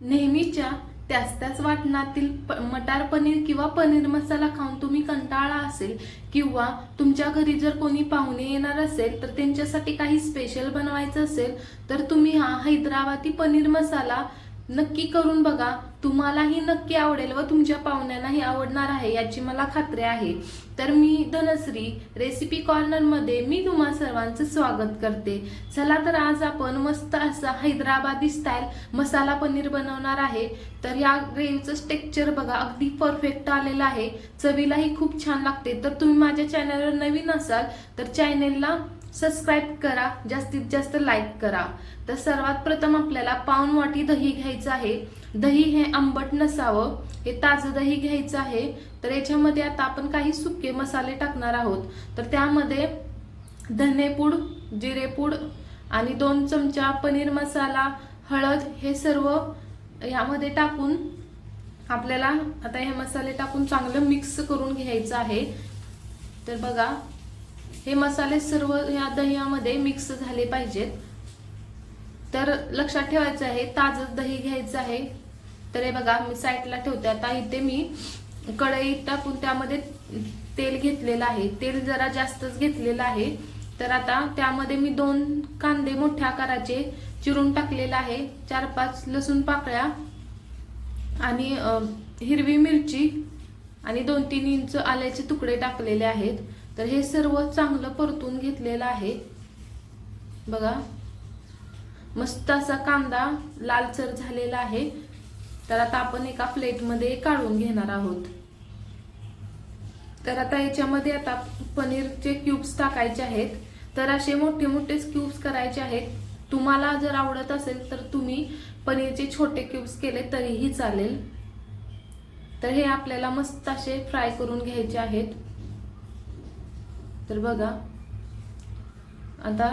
नेहमीच्या त्याच त्याच वाटणातील प- मटार पनीर किंवा पनीर मसाला खाऊन तुम्ही कंटाळा असेल किंवा तुमच्या घरी जर कोणी पाहुणे येणार असेल तर त्यांच्यासाठी काही स्पेशल बनवायचं असेल तर तुम्ही हा हैदराबादी पनीर मसाला नक्की करून बघा. तुम्हालाही नक्की आवडेल व तुमच्या पाहुण्यांनाही आवडणार आहे याची मला खात्री आहे. तर मी धनश्री रेसिपी कॉर्नरमध्ये मी तुम्हा सर्वांचं स्वागत करते. चला तर आज आपण मस्त असा हैदराबादी स्टाईल मसाला पनीर बनवणार आहे. तर या ग्रेव्हीचं टेक्चर बघा अगदी परफेक्ट आलेलं आहे. चवीलाही खूप छान लागते. तर तुम्ही माझ्या चॅनलवर नवीन असाल तर चॅनेलला सबस्क्राईब करा. जास्तीत जास्त लाईक करा. तर सर्वात प्रथम आपल्याला पाऊन वाटी दही घ्यायचं आहे. दही हे आंबट नसावं हे ताजं दही घ्यायचं आहे तर याच्यामध्ये आता आपण काही सुके मसाले टाकणार आहोत. तर त्यामध्ये धनेपूड जिरेपूड आणि दोन चमचा पनीर मसाला हळद हे सर्व यामध्ये टाकून आपल्याला आता हे मसाले टाकून चांगलं मिक्स करून घ्यायचं आहे. तर बघा हे मसाले सर्व या दह्यामध्ये मिक्स झाले पाहिजेत. तर लक्षात ठेवायचं आहे ताजं दही घ्यायचं आहे. तर हे बघा मी साईडला ठेवते. आता इथे मी कढईत टाकून त्यामध्ये तेल घेतलेलं आहे. तेल जरा जास्तच घेतलेलं आहे. तर आता त्यामध्ये मी दोन कांदे मोठ्या आकाराचे चिरून टाकलेलं आहे. चार पाच लसूण पाकळ्या आणि हिरवी मिरची आणि दोन तीन इंच आल्याचे तुकडे टाकलेले आहेत. तर हे सर्व चांगलं परतून घेतलेलं आहे. बघा मस्त असा कांदा लालसर झालेला आहे. तर आता आपण एका प्लेटमध्ये काढून घेणार आहोत. तर आता याच्यामध्ये आता पनीरचे क्यूब्स टाकायचे आहेत. तर असे मोठे मोठे क्यूब्स करायचे आहेत. तुम्हाला जर आवडत असेल तर तुम्ही पनीरचे छोटे क्यूब्स केले तरीही चालेल. तर हे आपल्याला मस्त असे फ्राय करून घ्यायचे आहेत. तर बघा. आता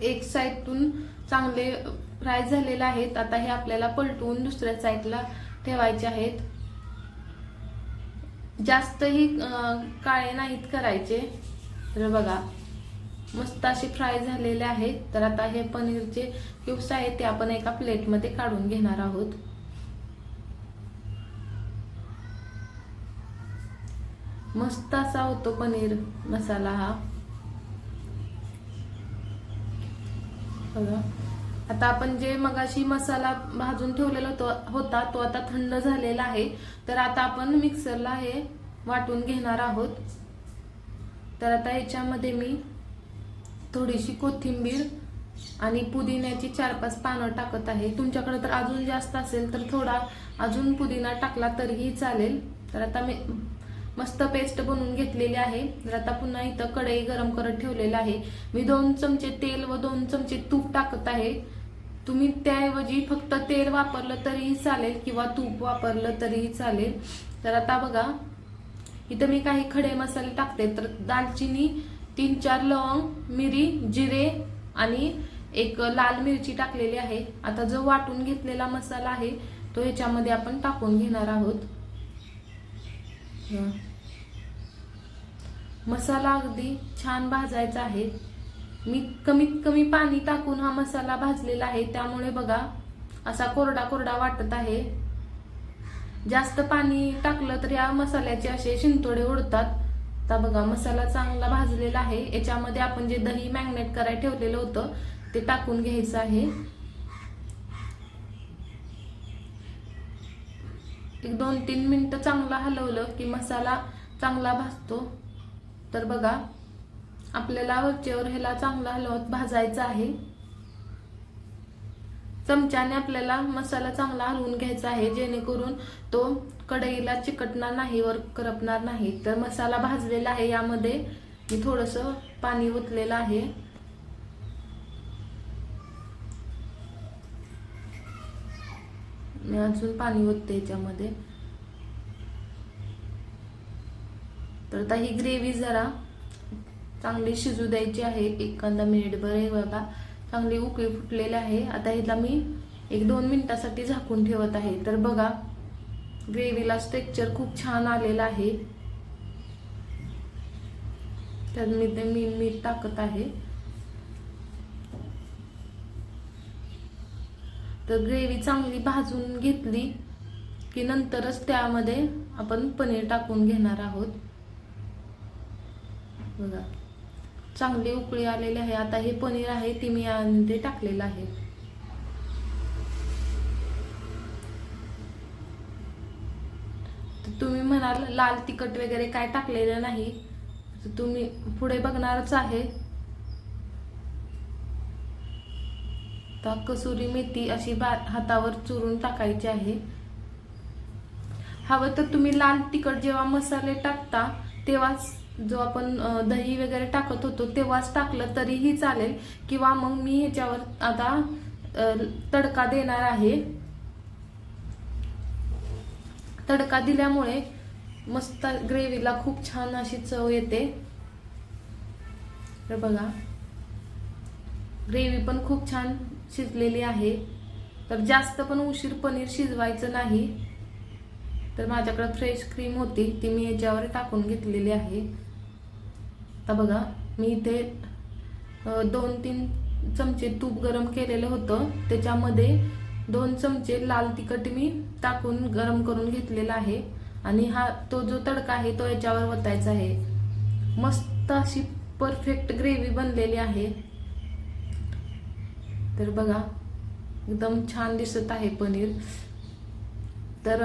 एक साईडतून चांगले फ्राय झालेला आहेत आता हे आपल्याला पलटवून दुसऱ्या साईडला ठेवायचे आहेत. जास्तही काळे नाहीत करायचे. तर बघा मस्त असे फ्राय झालेले आहेत. तर आता हे पनीरचे क्यूब्स आहेत ते आपण एका प्लेटमध्ये काढून घेणार आहोत. मस्त असा होतो पनीर मसाला हा. बघा. आता आपण जे मगाशी मसाला भाजून ठेवलेला होता तो आता थंड झालेला आहे. तर आता आपण मिक्सरला हे वाटून घेणार आहोत. तर आता याच्यामध्ये मी थोडीशी कोथिंबीर आणि पुदिन्याची चार पाच पानं टाकत आहे. तुमच्याकडे तर अजून जास्त असेल तर थोडा अजून पुदिना टाकला तरीही चालेल. तर आता मी मस्त पेस्ट बनवून घेतलेली आहे. तर आता पुन्हा इथं कढई गरम करत ठेवलेलं आहे. मी दोन चमचे तेल व दोन चमचे तूप टाकत आहे. तुम्ही त्याऐवजी फक्त तेल वापरलं तरीही चालेल किंवा तूप वापरलं तरीही चालेल. तर आता बघा इथं मी काही खडे मसाले टाकते. तर दालचिनी तीन चार लवंग मिरी जिरे आणि एक लाल मिरची टाकलेली आहे. आता जो वाटून घेतलेला मसाला आहे तो ह्याच्यामध्ये आपण टाकून घेणार आहोत. मसाला अगदी छान भाजायचा आहे. मी कमीत कमी पाणी टाकून हा मसाला भाजलेला आहे. त्यामुळे बघा असा कोरडा कोरडा वाटत आहे. जास्त पाणी टाकलं तर या मसाल्याचे असे शिंतोडे उडतात. आता बघा मसाला चांगला भाजलेला आहे. याच्यामध्ये आपण जे दही मॅग्नेट करायला ठेवलेलं होतं ते टाकून घ्यायचं आहे. एक दोन तीन मिनटं चांगला हलवलं की मसाला चांगला भाजतो. तर बघा आपल्याला वरचेवर ह्याला चांगला हलवत भाजायचा आहे. चमच्याने आपल्याला मसाला चांगला हलवून घ्यायचा आहे जेणेकरून तो कढईला चिकटणार नाही वर करपणार नाही. तर मसाला भाजलेला आहे यामध्ये मी थोडस पाणी ओतलेलं आहे. मी अजून पाणी ओतते याच्यामध्ये. तर आता ही ग्रेव्ही जरा चांगली शिजू द्यायची आहे एखादा मिनिटभर हे बघा. चांगली उकळी फुटलेली आहे. आता ह्याला मी एक दोन मिनिटासाठी झाकून ठेवत आहे. तर बघा ग्रेव्हीला स्ट्रेक्चर खूप छान आलेलं आहे. तर मी ते मी मीठ टाकत आहे. तर ग्रेव्ही चांगली भाजून घेतली की नंतरच त्यामध्ये आपण पनीर टाकून घेणार आहोत. बघा. चांगली उकळी आलेली आहे. आता हे पनीर आहे ते मी यामध्ये टाकलेलं आहे. तर तुम्ही म्हणाल लाल तिखट वगैरे काय टाकलेलं नाही. तुम्ही पुढे बघणारच आहे. तर कसुरी मेथी अशी बा हातावर चुरून टाकायची आहे. हवं तर तुम्ही लाल तिखट जेव्हा मसाले टाकता तेव्हाच जो आपण दही वगैरे टाकत होतो तेव्हाच टाकलं तरीही चालेल. किंवा मग मी ह्याच्यावर आता तडका देणार आहे. तडका दिल्यामुळे मस्त ग्रेव्हीला खूप छान अशी चव येते. तर बघा ग्रेव्ही पण खूप छान शिजलेली आहे. तर जास्त पण उशीर पनीर शिजवायचं नाही. तर माझ्याकडे फ्रेश क्रीम होती ती मी याच्यावर टाकून घेतलेली आहे. आता बघा मी इथे दोन तीन चमचे तूप गरम केलेलं होतं. त्याच्यामध्ये दोन चमचे लाल तिखट मी टाकून गरम करून घेतलेला आहे. आणि हा तो जो तडका आहे तो याच्यावर वतायचा आहे. मस्त अशी परफेक्ट ग्रेव्ही बनलेली आहे. तर बघा एकदम छान दिसत आहे पनीर. तर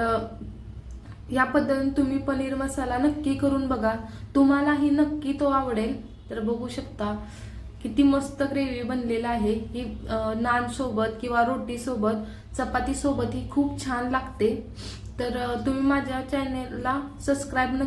या पद्धतीने तुम्ही पनीर मसाला नक्की करून बघा. तुम्हालाही नक्की तो आवडेल. तर बघू शकता किती मस्त ग्रेव्ही बनलेला आहे. ही नान सोबत किंवा रोटी सोबत चपाती सोबत ही खूप छान लागते. तर तुम्ही माझ्या चॅनेलला सबस्क्राईब नक्की